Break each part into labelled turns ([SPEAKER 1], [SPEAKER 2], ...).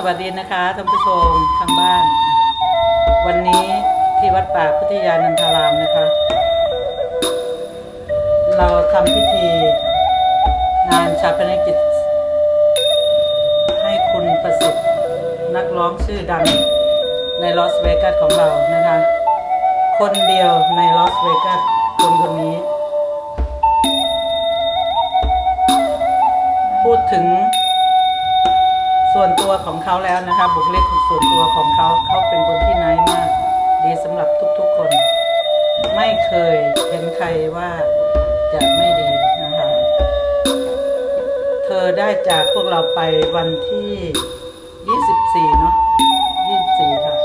[SPEAKER 1] สวัสดีนะคะท่านผู้ชมทางบ้าน วันนี้ที่วัดป่าพุทธยานันทารามนะคะ เราทำพิธีงานชาปนกิจ ให้คุณประสิทธิ์นักร้องชื่อดังในลอสเวกัสของเรานะคะ คนเดียวในลอสเวกัสคนคนนี้ พูดถึง ส่วนตัวของเขาแล้วนะคะบุคลิกส่วนตัวของเขาเขาเป็นคนที่น่ายมาก ดีสำหรับทุกๆคน ไม่เคยเห็นใครว่าจะไม่ดีนะคะ เธอได้จากพวกเราไปวันที่ 24 เนาะ24 ค่ะ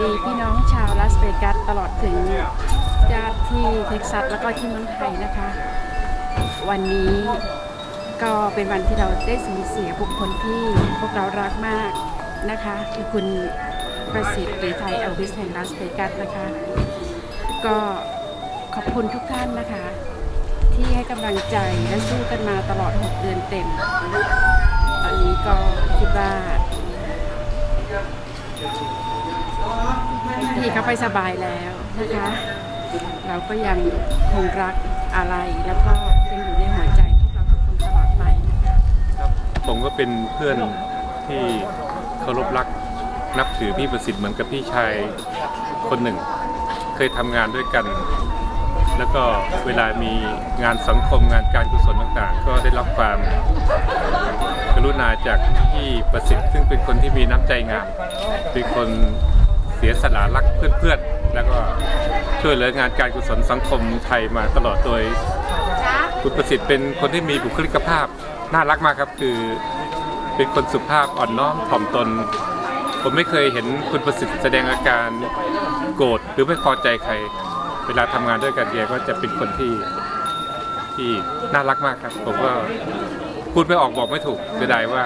[SPEAKER 2] ดีพี่น้องชาวลาสเวกัสตลอดถึงญาติที่เท็กซัสแล้วก็ที่เมืองไทยนะคะ วันนี้ก็เป็นวันที่เราได้สูญเสียบุคคลที่พวกเรารักมากนะคะ คือคุณประสิทธิ์หรือไทยเอลวิสแห่งลาสเวกัสนะคะ ก็ขอบคุณทุกท่านนะคะ ที่ให้กำลังใจและสู้กันมาตลอด 6 เดือนเต็ม ตอนนี้ก็คิดว่า พี่เขาไปสบายแล้วนะคะ เราก็ยังคงรักอะไรแล้วก็ยังอยู่ในหัวใจพวกเราทุกคนตลอดไปนะคะ
[SPEAKER 3] ครับผมก็เป็นเพื่อนที่เคารพรักนับถือพี่ประสิทธิ์เหมือนกับพี่ชายคนหนึ่ง เคยทำงานด้วยกัน แล้วก็เวลามีงานสังคมงานการกุศลต่างๆ ก็ได้รับความกรุณาจากพี่ประสิทธิ์ ซึ่งเป็นคนที่มีน้ำใจงามเป็นคน เสียสละรักเพื่อนๆ แล้วก็ช่วยเหลืองานการกุศลสังคมไทยมาตลอดโดยคุณประสิทธิ์เป็นคนที่มีบุคลิกภาพน่ารักมากครับ คือเป็นคนสุภาพอ่อนน้อมถ่อมตน ผมไม่เคยเห็นคุณประสิทธิ์แสดงอาการโกรธหรือไม่พอใจใคร เวลาทำงานด้วยกันเดียก็จะเป็นคนที่ที่น่ารักมากครับ ผมก็พูดไม่ออกบอกไม่ถูกเสียดายว่า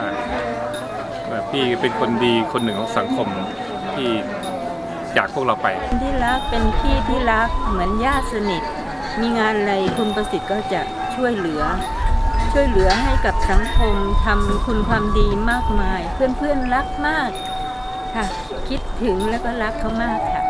[SPEAKER 3] พี่เป็นคนดีคนหนึ่งของสังคมที่ จากพวกเราไป
[SPEAKER 4] ที่รักเป็นพี่ที่รักเหมือนญาติสนิท มีงานอะไรคุณประสิทธิ์ก็จะช่วยเหลือ ช่วยเหลือให้กับสังคมทำคุณความดีมากมาย เพื่อนๆรักมากค่ะ คิดถึงแล้วก็รักเขามากค่ะ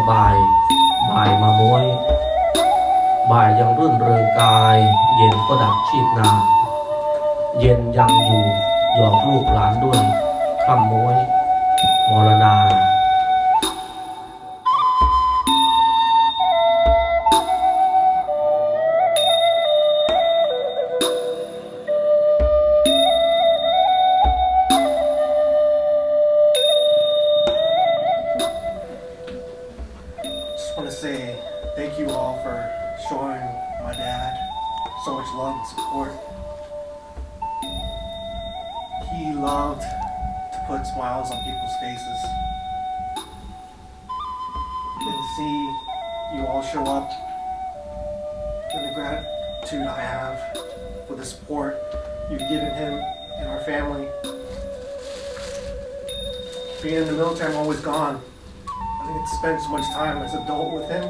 [SPEAKER 5] อยู่สุขสบาย บ่ายมาม้วย บ่ายยังรื่นเริงกาย เย็นก็ดับชีพนา เย็นยังอยู่หยอกลูกหลานด้วยคำม้วย มรณา
[SPEAKER 6] you all show up and the gratitude I have for the support you've given him and our family. Being in the military, I'm always gone. I didn't spend so much time as an adult with him.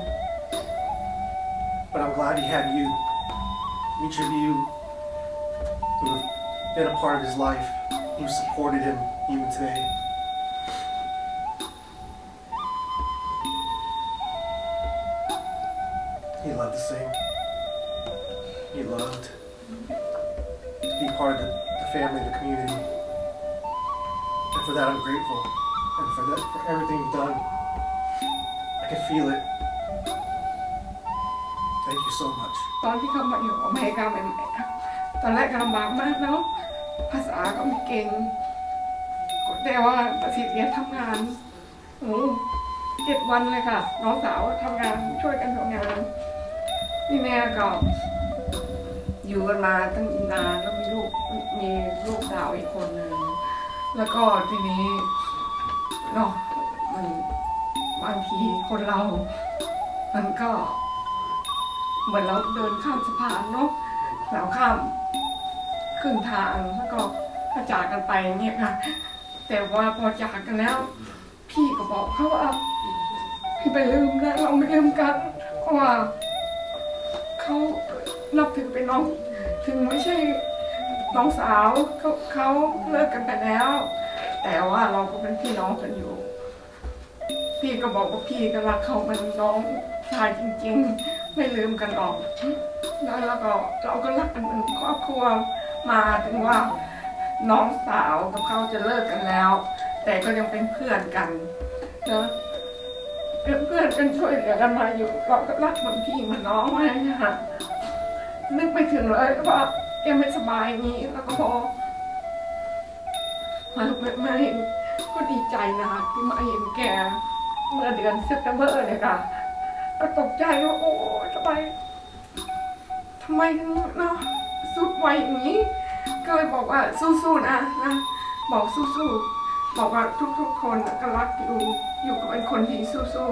[SPEAKER 6] But I'm glad he had you. Each of you who have been a part of his life, who supported him even today. Sing. He loved to be part of the, the family, the community. And for that, I'm grateful. And for that, for everything you've done. I can feel it. Thank you so much.
[SPEAKER 7] ตอนที่เขามาอยู่อเมริกาใหม่ๆครับตอนแรกก็ลำบากมากเนาะ ภาษาก็ไม่เก่งแต่ว่าประสิทธิ์เรียนทำงานโอ้เจ็ดวันเลยค่ะ น้องสาวทำงานช่วยกันทำงาน นี่แม่ก็อยู่กันมาตั้งนานแล้วมีลูกมีลูกสาวอีกคนหนึ่งแล้วก็ทีนี้เนาะมันบางทีคนเรา มันก็ เหมือนเราเดินข้ามสะพานเนาะเราข้ามครึ่งทางแล้วก็กระจากกันไปอย่างเนี่ยค่ะ แต่ว่าพอจากกันแล้ว พี่ก็บอกเขาว่าพี่ไปลืมนะเราไม่ลืมกันเพราะว่า เขานับถือเป็นน้อง ถึงไม่ใช่น้องสาวเขาเขาเลิกกันไปแล้ว แต่ว่าเราก็เป็นพี่น้องกันอยู่ พี่ก็บอกว่าพี่ก็รักเขาเหมันน้องชายจริง ๆ ไม่ลืมกันหรอกแล้วเราก็เราก็รักกันเป็นครอบครัวมาถึงว่าน้องสาวกับเขาจะเลิกกันแล้ว แต่ก็ยังเป็นเพื่อนกันนะ เป็นเพื่อนกันช่วยเหลือกันมาอยู่เราก็รักเหมือนพี่เหมือนน้องมาค่ะนึกไปถึงเลยว่าแกไม่สบายอย่างนี้แล้วก็บอมาไม่ไม่ก็ดีใจนะคะที่มาเห็นแกเมื่อเดือนเซปเทมเบอร์เลยค่ะก็ตกใจว่าโอ้ทำไมทำไมถึงเนาะสุดไวอย่างนี้ ก็เลยบอกว่าสู้ๆนะนะบอกสู้ๆ บอกว่าทุกๆคนก็รักอยู่อยู่กับเป็นคนที่สู้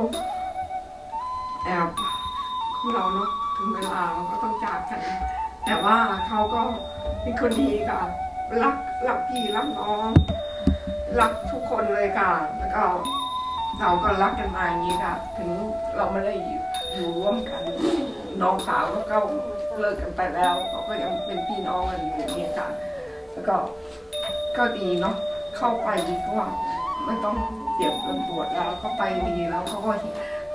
[SPEAKER 7] ๆแต่ของเราเนาะถึงเวลาเราก็ต้องจากกัน แต่ว่าเขาก็เป็นคนดีค่ะรักรักพี่รักน้องรักทุกคนเลยค่ะ แล้วก็เราก็รักกันมาอย่างนี้ค่ะ ถึงเราไม่ได้อยู่อยู่ร่วมกัน น้องสาวก็ก็เลิกกันไปแล้วเขาก็ยังเป็นพี่น้องกันอยู่อย่างนี้ค่ะ แล้วก็ก็ดีเนาะ เข้าไปดีกว่าไม่ต้องเสียเงินตรวจแล้วเขาไปดีแล้วเขาก็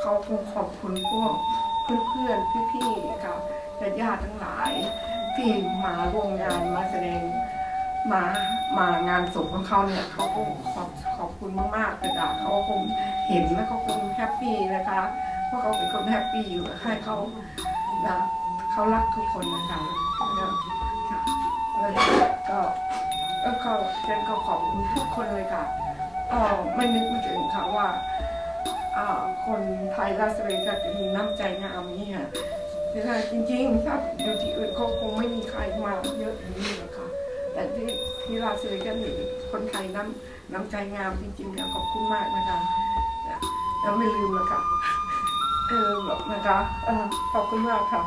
[SPEAKER 7] เขาคงขอบคุณพวกเพื่อนๆพี่ๆค่ะญาติๆทั้งหลาย ที่มาร่วมงานมาแสดงมามางานศพของเขาเนี่ยเขาก็ขอบขอบคุณมากๆเลยค่ะเขาคงเห็นแล้วเขาคงแฮปปี้นะคะเพราะเขาเป็นคนแฮปปี้อยู่ให้เขานะเขารักทุกคนนะคะแล้วค่ะแล้วก็เขาฉันก็ขอบคุณทุกคนเลยค่ะก็ไม่นึกไม่ถึงค่ะว่าอ่าคนไทยรัสเวกัสจะมีน้ำใจงามนี่ค่ะแต่จริงๆ ถ้าอยู่ที่อื่นเขาคงไม่มีใครมาเยอะอย่างนี้หรอกค่ะ แต่ที่ที่ลาสเวกัสนี่คนไทยน้ำน้ำใจงามจริงๆนะขอบคุณมากนะคะแล้วไม่ลืมนะคะเออแบบนะคะเออขอบคุณมากค่ะ